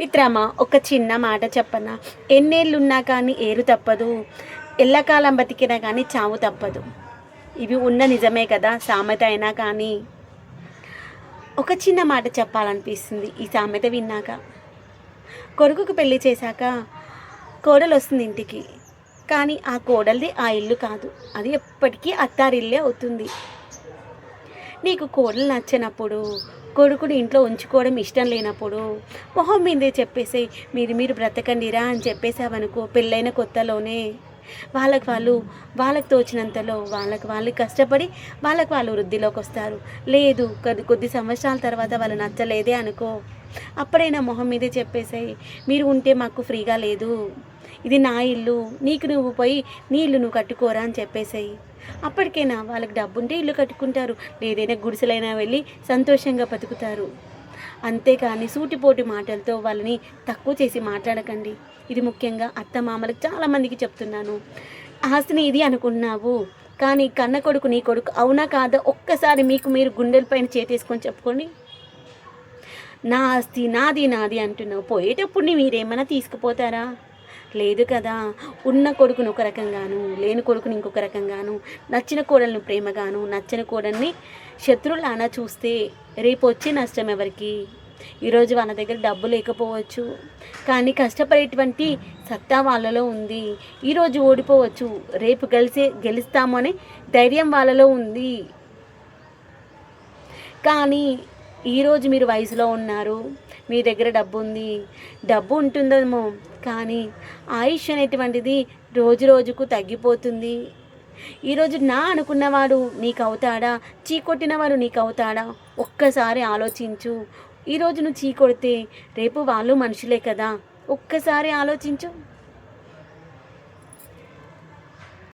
మిత్రమా ఒక చిన్న మాట చెప్పనా? ఎన్నేళ్ళున్నా కానీ ఏరు తప్పదు. ఎల్లకాలం బతికినా కానీ చావు తప్పదు. ఇవి ఉన్న నిజమే కదా సామెత అయినా కానీ ఒక చిన్న మాట చెప్పాలనిపిస్తుంది ఈ సామెత విన్నాక. కొడుకుకు పెళ్ళి చేశాక కోడలు వస్తుంది ఇంటికి. కానీ ఆ కోడలిది ఆ ఇల్లు కాదు. అది ఎప్పటికీ అత్తారిల్లే అవుతుంది. నీకు కోడలు నచ్చినప్పుడు కొడుకుని ఇంట్లో ఉంచుకోవడం ఇష్టం లేనప్పుడు మొహం మీదే చెప్పేసి మీరు మీరు బ్రతకండిరా అని చెప్పేసావనుకో పెళ్ళైన కొత్తలోనే. వాళ్ళకి వాళ్ళు వాళ్ళకి తోచినంతలో వాళ్ళకి వాళ్ళు కష్టపడి వాళ్ళకి వాళ్ళు వృద్ధిలోకి వస్తారు. లేదు కొద్ది కొద్ది సంవత్సరాల తర్వాత వాళ్ళు నచ్చలేదే అనుకో. అప్పుడైనా మొహం మీదే చెప్పేసాయి మీరు ఉంటే మాకు ఫ్రీగా లేదు. ఇది నా ఇల్లు నీకు నువ్వు పోయి నీ ఇల్లు నువ్వు కట్టుకోరా అని చెప్పేసాయి. అప్పటికైనా వాళ్ళకి డబ్బుంటే ఇల్లు కట్టుకుంటారు. లేదైనా గుడిసెలైనా వెళ్ళి సంతోషంగా బతుకుతారు. అంతేకాని సూటిపోటి మాటలతో వాళ్ళని తక్కువ చేసి మాట్లాడకండి. ఇది ముఖ్యంగా అత్త మామలకు చాలామందికి చెప్తున్నాను. ఆస్తిని ఇది అనుకున్నావు కానీ కన్న కొడుకు నీ కొడుకు అవునా కాదా? ఒక్కసారి మీకు మీరు గుండెలపైన చేతేసుకొని చెప్పుకోండి. నా ఆస్తి నాది నాది అంటున్నావు. పోయేటప్పుడు మీరేమైనా తీసుకుపోతారా? లేదు కదా. ఉన్న కొడుకుని ఒక రకంగాను లేని కొడుకుని ఇంకొక రకంగాను నచ్చిన కోడలను ప్రేమగాను నచ్చని కోడల్ని శత్రువులానా చూస్తే రేపు వచ్చే నష్టం ఎవరికి? ఈరోజు వాళ్ళ దగ్గర డబ్బు లేకపోవచ్చు. కానీ కష్టపడేటువంటి సత్తా వాళ్ళలో ఉంది. ఈరోజు ఓడిపోవచ్చు. రేపు గెలిచే గెలుస్తాము అనే ధైర్యం వాళ్ళలో ఉంది. కానీ ఈరోజు మీరు వయసులో ఉన్నారు. మీ దగ్గర డబ్బు ఉంది. డబ్బు ఉంటుందేమో. కానీ ఆయుష్ అనేటువంటిది రోజు రోజుకు తగ్గిపోతుంది. ఈరోజు నా అనుకున్నవాడు నీకు అవుతాడా? చీకొట్టినవాడు నీకు అవుతాడా? ఒక్కసారి ఆలోచించు. ఈరోజు నువ్వు చీ కొడితే రేపు వాళ్ళు మనుషులే కదా. ఒక్కసారి ఆలోచించు.